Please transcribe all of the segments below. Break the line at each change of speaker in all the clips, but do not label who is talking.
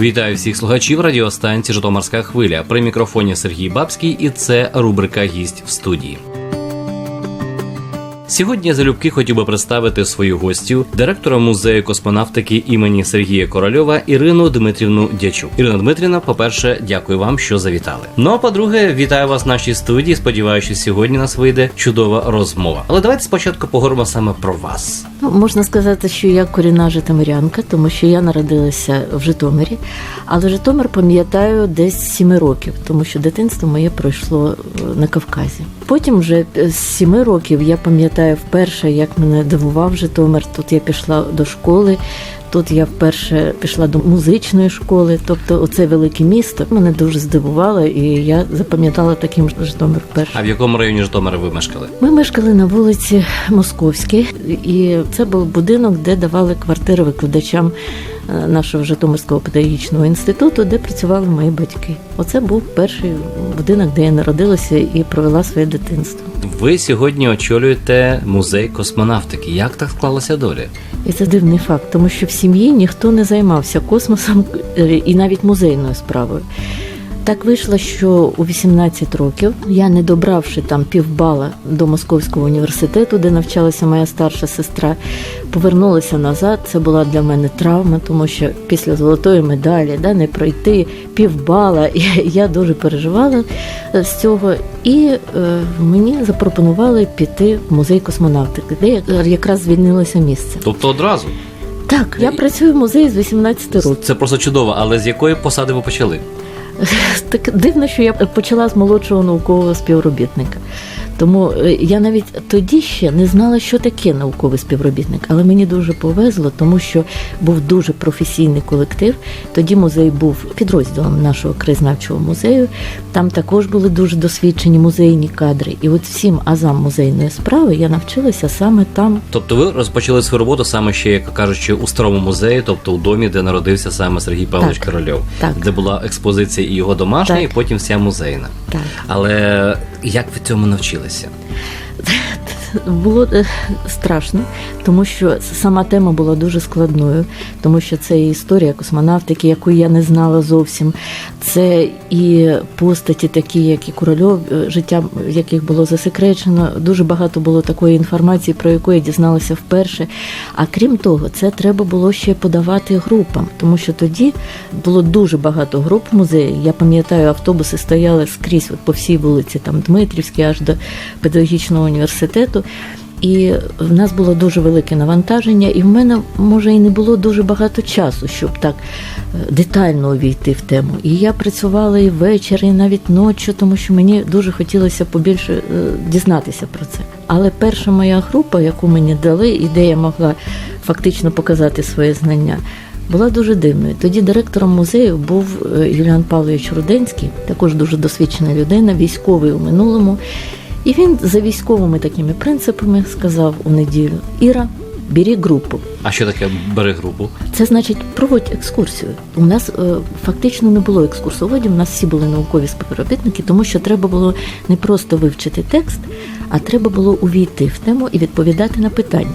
Вітаю всіх слухачів радіостанції Житомирська хвиля. При мікрофоні Сергій Бабський, і це рубрика Гість в студії. Сьогодні я залюбки хотів би представити свою гостю, директора музею космонавтики імені Сергія Корольова Ірину Дмитрівну Дячук. Ірина Дмитрівна, по-перше, дякую вам, що завітали. Ну а по-друге, вітаю вас в нашій студії. Сподіваюся, сьогодні нас вийде чудова розмова. Але давайте спочатку поговоримо саме про вас.
Ну, можна сказати, що я корінна житомирянка, тому що я народилася в Житомирі, але Житомир пам'ятаю десь з сіми років, тому що дитинство моє пройшло е, на Кавказі. Потім вже з сіми років я пам'ятаю вперше, як мене дивував Житомир. Тут я пішла до школи. Тут я вперше пішла до музичної школи, тобто оце велике місто мене дуже здивувало, і я запам'ятала таким Житомир вперше.
А в якому районі Житомира ви мешкали?
Ми мешкали на вулиці Московській, і це був будинок, де давали квартири викладачам нашого Житомирського педагогічного інституту, де працювали мої батьки. Оце був перший будинок, де я народилася і провела своє дитинство.
Ви сьогодні очолюєте музей космонавтики. Як так склалася доля?
І це дивний факт, тому що в сім'ї ніхто не займався космосом е, і навіть музейною справою. Так вийшло, що у 18 років я, не добравши там півбала до Московського університету, де навчалася моя старша сестра, повернулася назад. Це була для мене травма, тому що після золотої медалі да, не пройти півбала. Я дуже переживала е, з цього. І е, мені запропонували піти в музей космонавтики, де якраз звільнилося місце.
Тобто одразу
Так, я працюю в музеї з 18 років.
це просто чудово, але з якої посади ви почали?
Так дивно, що я почала з молодшого наукового співробітника. Тому е, я навіть тоді ще не знала, що таке науковий співробітник, але мені дуже повезло, тому що був дуже професійний колектив. Тоді музей був підрозділом нашого краєзнавчого музею. Там також були дуже досвідчені музейні кадри. І от всім азам музейної справи я навчилася саме там.
Тобто ви розпочали свою роботу саме ще, як кажучи, у старому музеї, тобто у домі, де народився саме Сергій Павлович
Так.
Корольов,
Так.
де була експозиція і його домашня,
Так.
і потім вся музейна.
Так.
Але як ви цьому навчилися?
було е, страшно, тому що сама тема була дуже складною, тому що це і історія космонавтики, яку я не знала зовсім. Це і постаті, такі, як і Корольов, е, життя яких було засекречено. Дуже багато було такої інформації, про яку я дізналася вперше. А крім того, це треба було ще подавати групам, тому що тоді було дуже багато груп музеї. Я пам'ятаю, автобуси стояли скрізь от по всій вулиці, там Дмитрівській, аж до педагогічного університету. І в нас було дуже велике навантаження, і в мене може і не було дуже багато часу, щоб так е, детально увійти в тему. І я працювала і ввечері, і навіть ночі, тому що мені дуже хотілося побільше е, дізнатися про це. Але перша моя група, яку мені дали, і де я могла фактично показати своє знання. Була дуже дивною. Тоді директором музею був е, Юліан Павлович Руденський, також дуже досвідчена людина, військовий у минулому. І він за військовими такими принципами сказав у неділю: Іра, бери групу.
А що таке бери групу?
Це значить, проводь екскурсію. У нас е, фактично не було екскурсоводів, у нас всі були наукові співробітники, тому що треба було не просто вивчити текст, а треба було увійти в тему і відповідати на питання.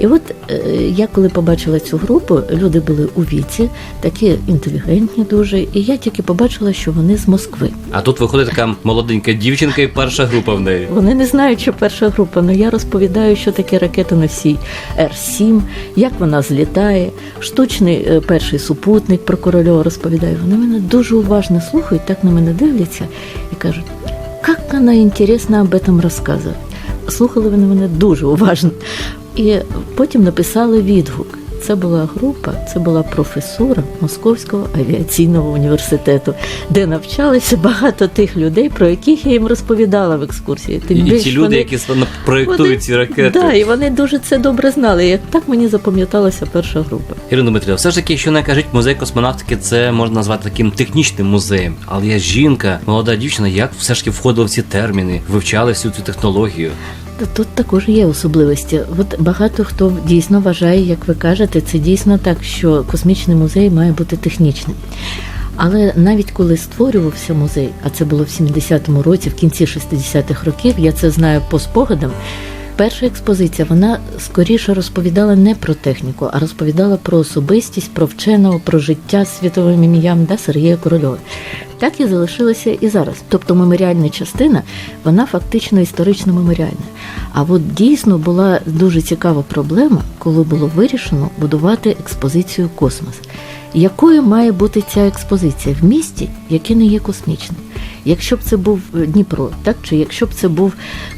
І от е, я коли побачила цю групу, люди були у віці, такі інтелігентні дуже, і я тільки побачила, що вони з Москви.
А тут виходить така молоденька дівчинка і перша група в неї.
Вони не знають, що перша група, але я розповідаю, що таке ракета носій Р-7, як вона злітає, штучний е, перший супутник про корольова розповідає. Вони мене дуже уважно слухають, так на мене дивляться і кажуть, як вона інтересно об этом розказує. Слухали вони мене дуже уважно. І потім написали відгук. Це була група, це була професура Московського авіаційного університету, де навчалися багато тих людей, про яких я їм розповідала в екскурсії. Тим
І
більш
ті люди,
вони-
які проєктують ці ракети.
Да, і вони дуже це добре знали. Як так мені запам'яталася перша група.
Ірина Дмитрівна, все ж таки, якщо не кажуть музей космонавтики, це можна назвати таким технічним музеєм. Але я жінка, молода дівчина, як все ж таки входили в ці терміни, вивчали всю цю технологію.
Тут також є особливості. От багато хто дійсно вважає, як ви кажете, це дійсно так, що космічний музей має бути технічним. Але навіть коли створювався музей, а це було в 70-му році, в кінці 60-х років, я це знаю по спогадам. Перша експозиція вона скоріше розповідала не про техніку, а розповідала про особистість, про вченого, про життя світовим ім'ям да, Сергія Корольова. Так і залишилася і зараз. Тобто меморіальна частина, вона фактично історично меморіальна. А от дійсно була дуже цікава проблема, коли було вирішено будувати експозицію Космос. Якою має бути ця експозиція в місті, яке не є космічним? Якщо б це був е, Дніпро, так чи якщо б це був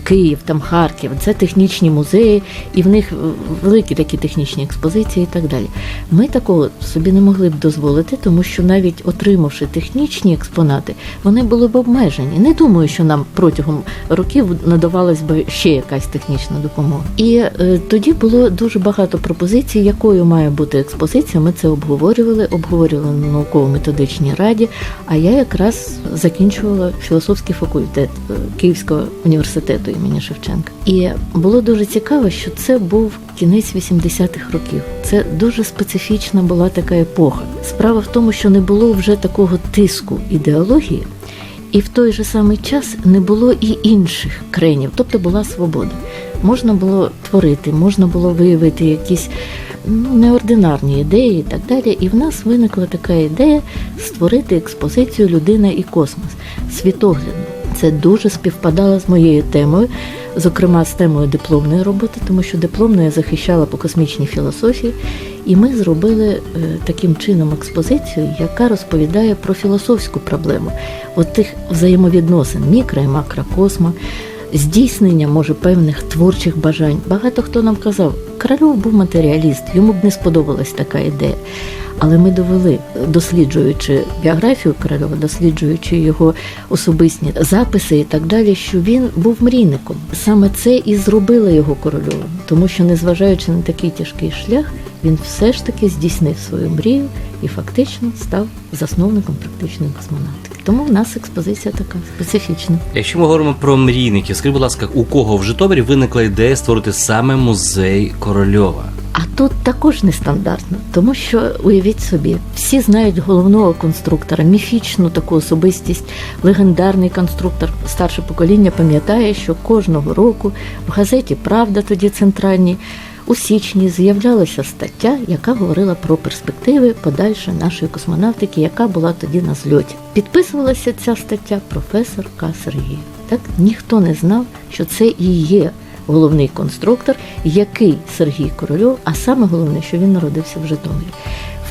Київ, там Харків, це технічні музеї, і в них е, великі такі технічні експозиції і так далі. Ми такого собі не могли б дозволити, тому що навіть отримавши технічні експонати, вони були б обмежені. Не думаю, що нам протягом років надавалась би ще якась технічна допомога. І е, тоді було дуже багато пропозицій, якою має бути експозиція. Ми це обговорювали, обговорювали на науково-методичній раді. А я якраз закінчувала філософський факультет е, Київського університету імені Шевченка. І було дуже цікаво, що це був кінець 80-х років. Це дуже специфічна була така епоха. Справа в тому, що не було вже такого тиску ідеології. І в той же самий час не було і інших кренів, тобто була свобода. Можна було творити, можна було виявити якісь ну, неординарні ідеї і так далі. І в нас виникла така ідея створити експозицію Людина і космос світоглядно. Це дуже співпадало з моєю темою, зокрема з темою дипломної роботи, тому що дипломну я захищала по космічній філософії. І ми зробили е, таким чином експозицію, яка розповідає про філософську проблему от тих взаємовідносин мікро і макрокосма, здійснення може певних творчих бажань. Багато хто нам казав, Корольов був матеріаліст, йому б не сподобалась така ідея. Але ми довели, досліджуючи біографію Корольова, досліджуючи його особисті записи і так далі, що він був мрійником. Саме це і зробило його корольовим, тому що, незважаючи на такий тяжкий шлях, він все ж таки здійснив свою мрію і фактично став засновником практичної космонавтики. Тому в нас експозиція така специфічна.
Якщо ми говоримо про мрійників, скажіть, будь ласка, у кого в Житомирі виникла ідея створити саме музей Корольова?
А тут також нестандартно, тому що уявіть собі, всі знають головного конструктора, міфічну таку особистість, легендарний конструктор. Старше покоління пам'ятає, що кожного року в газеті Правда тоді центральній у січні з'являлася стаття, яка говорила про перспективи подальшої нашої космонавтики, яка була тоді на зльоті. Підписувалася ця стаття професор К. Сергій. Так ніхто не знав, що це і є головний конструктор, який Сергій Корольов, а саме головне, що він народився в Житомирі.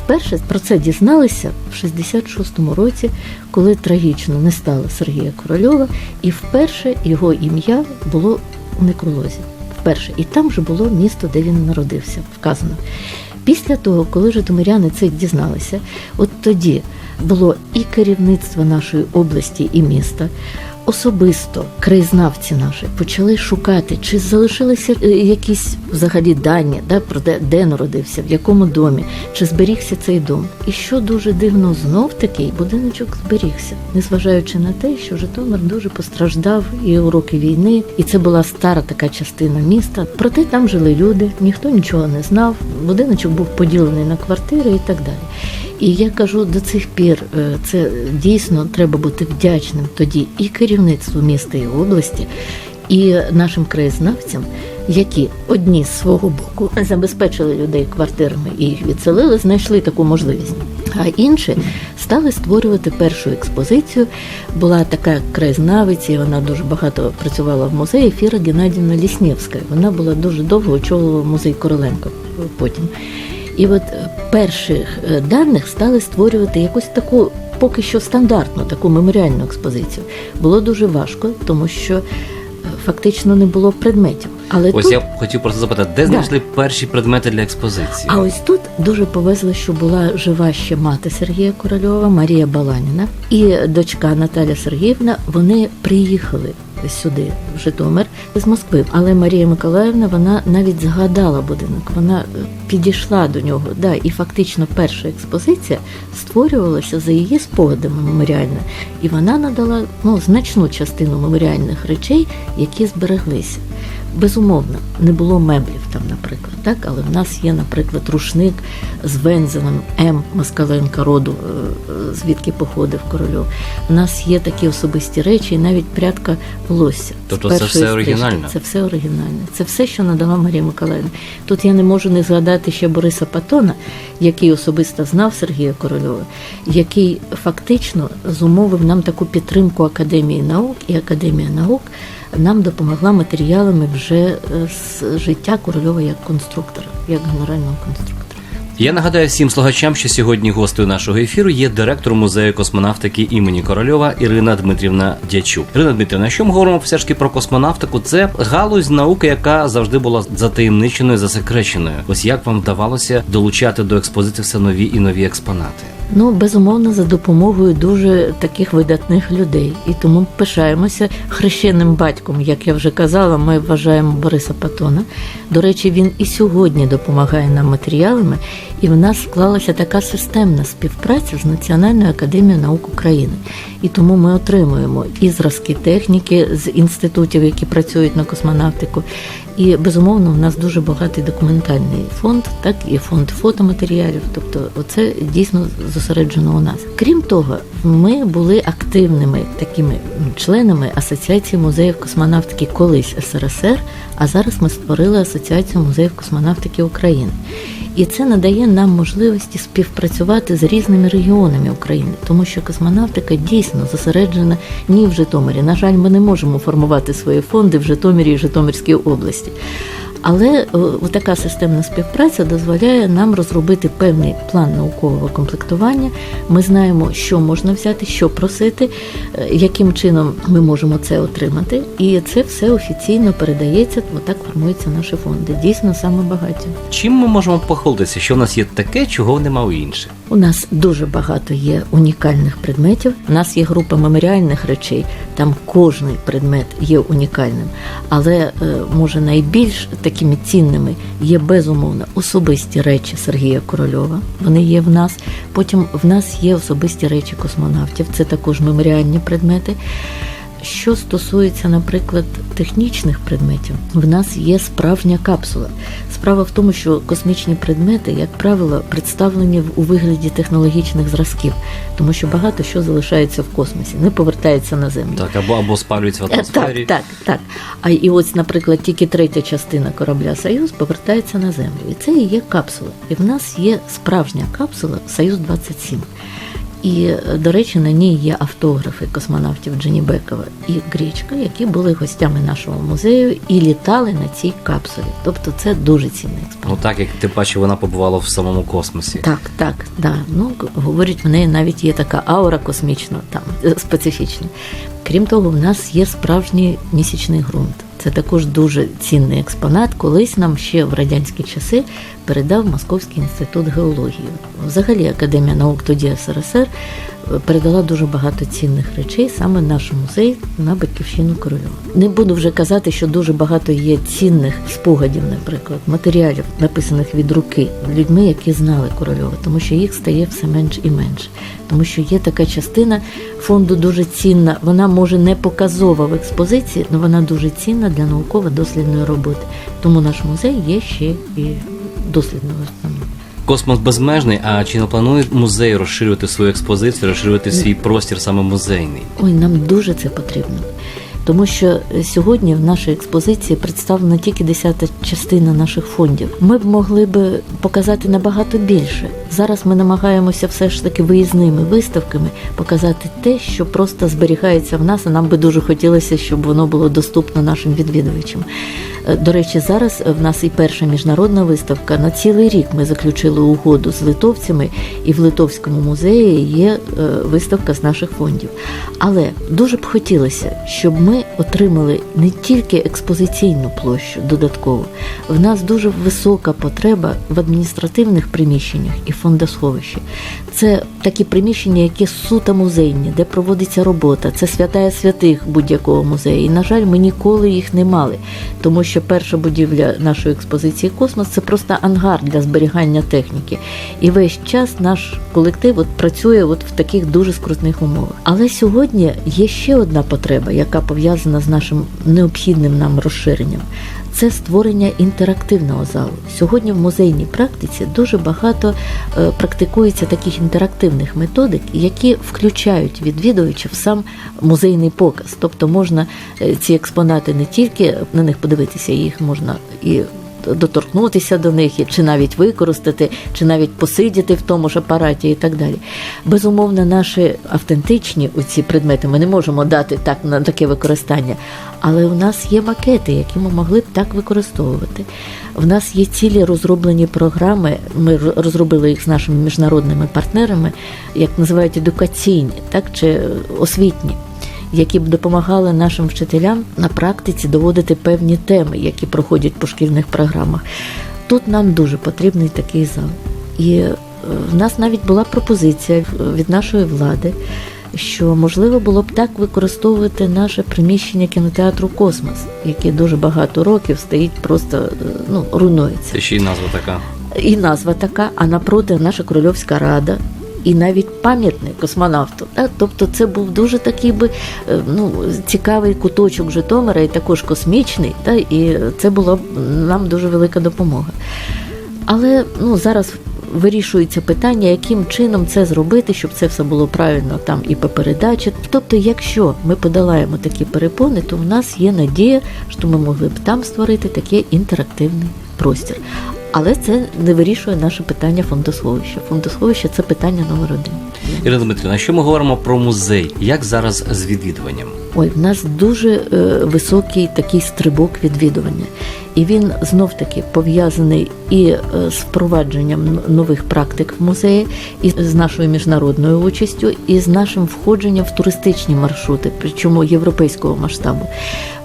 Вперше про це дізналися в 66-му році, коли трагічно не стало Сергія Корольова, і вперше його ім'я було у некролозі. Вперше. І там же було місто, де він народився, вказано. Після того, коли житомиряни це дізналися, от тоді було і керівництво нашої області і міста. Особисто краєзнавці наші почали шукати, чи залишилися е, якісь взагалі дані да, про де, де народився, в якому домі, чи зберігся цей дом. І що дуже дивно, знов такий будиночок зберігся, незважаючи на те, що Житомир дуже постраждав і у роки війни, і це була стара така частина міста. Проте там жили люди, ніхто нічого не знав. Будиночок був поділений на квартири і так далі. І я кажу до цих пір, е, це дійсно треба бути вдячним тоді і керівництву міста і області, і нашим краєзнавцям, які одні з свого боку забезпечили людей квартирами і їх відселили, знайшли таку можливість. А інші стали створювати першу експозицію. Була така краєзнавиця, і вона дуже багато працювала в музеї. Фіра Геннадівна Ліснєвська. Вона була дуже довго очолювала музей Короленко потім. І от е, перших е, даних стали створювати якусь таку поки що стандартну таку меморіальну експозицію. Було дуже важко, тому що е, фактично не було предметів. Але
Ось
тут,
я хотів просто запитати, де
Да.
знайшли перші предмети для експозиції?
а ось тут дуже повезло, що була жива ще мати Сергія Корольова, Марія Баланіна і дочка Наталя Сергіївна. Вони приїхали сюди, в Житомир, з Москви. Але Марія Миколаївна вона навіть згадала будинок, вона е, підійшла до нього. Да, і фактично перша експозиція створювалася за її спогадами меморіальна, і вона надала ну, значну частину меморіальних речей, які збереглися. Безумовно, не було меблів там, наприклад, так, але в нас є, наприклад, рушник з вензелем М. Москаленка роду, е, е, звідки походив корольов. У нас є такі особисті речі, і навіть прядка волосся.
Тобто це все
стрижки.
оригінально?
Це все оригінальне. Це все, що надала Марія Миколаївна. Тут я не можу не згадати ще Бориса Патона, який особисто знав Сергія Корольова, який фактично зумовив нам таку підтримку Академії наук, і Академія наук нам допомогла матеріалами вже е, з життя Корольова як конструктора, як генерального конструктора.
Я нагадаю всім слухачам, що сьогодні гостею нашого ефіру є директор музею космонавтики імені Корольова Ірина Дмитрівна Дячук. Ірина Дмитрівна, що ми говоримо все ж таки про космонавтику? Це галузь науки, яка завжди була затаємниченою, засекреченою. Ось як вам вдавалося долучати до експозиції все нові і нові експонати?
Ну, безумовно, за допомогою дуже таких видатних людей. І тому пишаємося хрещеним батьком, як я вже казала, ми вважаємо Бориса Патона. До речі, він і сьогодні допомагає нам матеріалами, і в нас склалася така системна співпраця з Національною академією наук України. І тому ми отримуємо і зразки техніки з інститутів, які працюють на космонавтику. І безумовно, у нас дуже багатий документальний фонд, так і фонд фотоматеріалів. Тобто, оце дійсно зосереджено у нас. Крім того, ми були активними такими членами Асоціації музеїв космонавтики колись СРСР, а зараз ми створили Асоціацію музеїв космонавтики України. І це надає нам можливості співпрацювати з різними регіонами України, тому що космонавтика дійсно зосереджена ні в Житомирі. На жаль, ми не можемо формувати свої фонди в Житомирі і Житомирській області. Але е, така системна співпраця дозволяє нам розробити певний план наукового комплектування. Ми знаємо, що можна взяти, що просити, е, яким чином ми можемо це отримати. І це все офіційно передається. Отак формуються наші фонди. Дійсно, саме багаті.
Чим ми можемо похвалитися, що в нас є таке, чого нема у інших?
У нас дуже багато є унікальних предметів. У нас є група меморіальних речей. Там кожний предмет є унікальним. Але е, може найбільш такими цінними є безумовно особисті речі Сергія Корольова. Вони є в нас. Потім в нас є особисті речі космонавтів. Це також меморіальні предмети. Що стосується, наприклад, технічних предметів, в нас є справжня капсула. Справа в тому, що космічні предмети, як правило, представлені у вигляді технологічних зразків, тому що багато що залишається в космосі, не повертається на землю.
Так, або або спалюється в
Е,
атмосфері.
Так, так, так. А і ось, наприклад, тільки третя частина корабля Союз повертається на землю. І це і є капсула. І в нас є справжня капсула Союз 27 І, е, до речі, на ній є автографи космонавтів Дженібекова і Гречка, які були гостями нашого музею і літали на цій капсулі. Тобто це дуже цінний експонат.
Ну так, як ти бачив, вона побувала в самому космосі.
Так, так, да. Ну говорять, в неї навіть є така аура космічна, там е, специфічна. Крім того, в нас є справжній місячний ґрунт. Це також дуже цінний експонат. Колись нам ще в радянські часи передав Московський інститут геології. Взагалі Академія наук тоді СРСР передала дуже багато цінних речей саме наш музей на батьківщину Корольова. Не буду вже казати, що дуже багато є цінних спогадів, наприклад, матеріалів, написаних від руки людьми, які знали Корольова, тому що їх стає все менш і менше. Тому що є така частина фонду дуже цінна. Вона може не показова в експозиції, але вона дуже цінна для науково-дослідної роботи. Тому наш музей є ще і дослідною установою.
Космос безмежний. А чи не планує музей розширювати свою експозицію, розширювати свій простір саме музейний?
Ой, нам дуже це потрібно. Тому що сьогодні в нашій експозиції представлена тільки десята частина наших фондів. Ми б могли б показати набагато більше. Зараз ми намагаємося все ж таки виїзними виставками показати те, що просто зберігається в нас, і нам би дуже хотілося, щоб воно було доступно нашим відвідувачам. Е, До речі, зараз в нас і перша міжнародна виставка. На цілий рік ми заключили угоду з литовцями, і в Литовському музеї є е, виставка з наших фондів. Але дуже б хотілося, щоб ми отримали не тільки експозиційну площу додатково. В нас дуже висока потреба в адміністративних приміщеннях і фондосховищі. Це такі приміщення, які суто музейні, де проводиться робота. Це святая святих будь-якого музею. І, на жаль, ми ніколи їх не мали, тому що перша будівля нашої експозиції Космос це просто ангар для зберігання техніки. І весь час наш колектив от працює от в таких дуже скрутних умовах. Але сьогодні є ще одна потреба, яка пов'язана з нашим необхідним нам розширенням. Це створення інтерактивного залу. Сьогодні в музейній практиці дуже багато е, практикується таких інтерактивних методик, які включають відвідувачів сам музейний показ. Тобто можна е, ці експонати не тільки на них подивитися, їх можна і доторкнутися до них, чи навіть використати, чи навіть посидіти в тому ж апараті і так далі. Безумовно, наші автентичні оці предмети ми не можемо дати так на таке використання, але у нас є макети, які ми могли б так використовувати. В нас є цілі розроблені програми. Ми розробили їх з нашими міжнародними партнерами, як називають едукаційні, так чи е, освітні які б допомагали нашим вчителям на практиці доводити певні теми, які проходять по шкільних програмах. Тут нам дуже потрібний такий зал. І е, в нас навіть була пропозиція від нашої влади, що можливо було б так використовувати наше приміщення кінотеатру Космос, яке дуже багато років стоїть, просто е, ну, руйнується.
Це ще й назва така.
І назва така, а напроти наша Корольовська рада. І навіть пам'ятник космонавту. Да? Тобто це був дуже такий би е, ну, цікавий куточок Житомира і також космічний, да? і це була нам дуже велика допомога. Але ну, зараз вирішується питання, яким чином це зробити, щоб це все було правильно там і по передачі. Тобто, якщо ми подолаємо такі перепони, то в нас є надія, що ми могли б там створити такий інтерактивний простір. Але це не вирішує наше питання фондосховища. Фондосховище це питання номер один.
Ірина Дмитрівна, що ми говоримо про музей? Як зараз з відвідуванням?
Ой, в нас дуже е, високий такий стрибок відвідування, і він знов таки пов'язаний і е, з впровадженням нових практик в музеї, і з нашою міжнародною участю, і з нашим входженням в туристичні маршрути, причому європейського масштабу.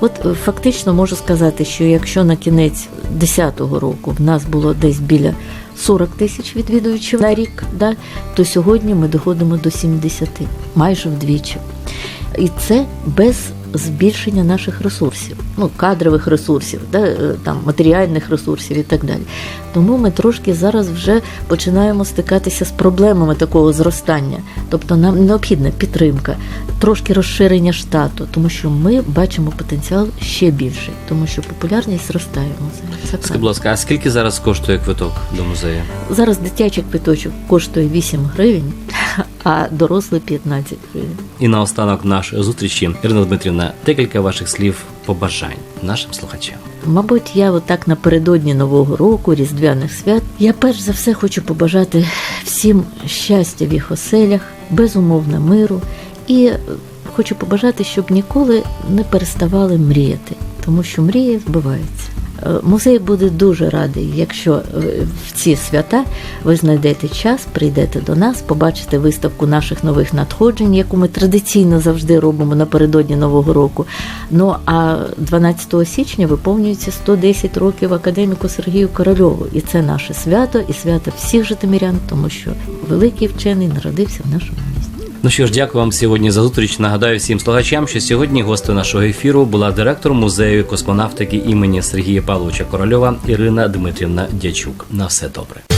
От е, фактично можу сказати, що якщо на кінець 2010 року в нас було десь біля 40 тисяч відвідувачів на рік, да, то сьогодні ми доходимо до 70, майже вдвічі. І це без збільшення наших ресурсів, ну кадрових ресурсів, да, е, там матеріальних ресурсів і так далі. Тому ми трошки зараз вже починаємо стикатися з проблемами такого зростання. Тобто нам необхідна підтримка, трошки розширення штату, тому що ми бачимо потенціал ще більший, тому що популярність зростає в музеї.
Скажіть, будь ласка, а скільки зараз коштує квиток до музею?
Зараз дитячий квиточок коштує 8 гривень, а дорослий 15 гривень.
І наостанок нашої зустрічі, Ірина Дмитрівна, декілька ваших слів побажань нашим слухачам.
Мабуть, я отак напередодні Нового року, Різдвяних свят. Я перш за все хочу побажати всім щастя в їх оселях, безумовно миру. І хочу побажати, щоб ніколи не переставали мріяти, тому що мрії збиваються. Е, Музей буде дуже радий, якщо е, в ці свята ви знайдете час, прийдете до нас, побачите виставку наших нових надходжень, яку ми традиційно завжди робимо напередодні Нового року. Ну а 12 січня виповнюється 110 років академіку Сергію Корольову. І це наше свято, і свято всіх житомирян, тому що великий вчений народився в нашому.
Ну що ж, дякую вам сьогодні за зустріч. Нагадаю всім слухачам, що сьогодні гостею нашого ефіру була директор музею космонавтики імені Сергія Павловича Корольова Ірина Дмитрівна Дячук. На все добре.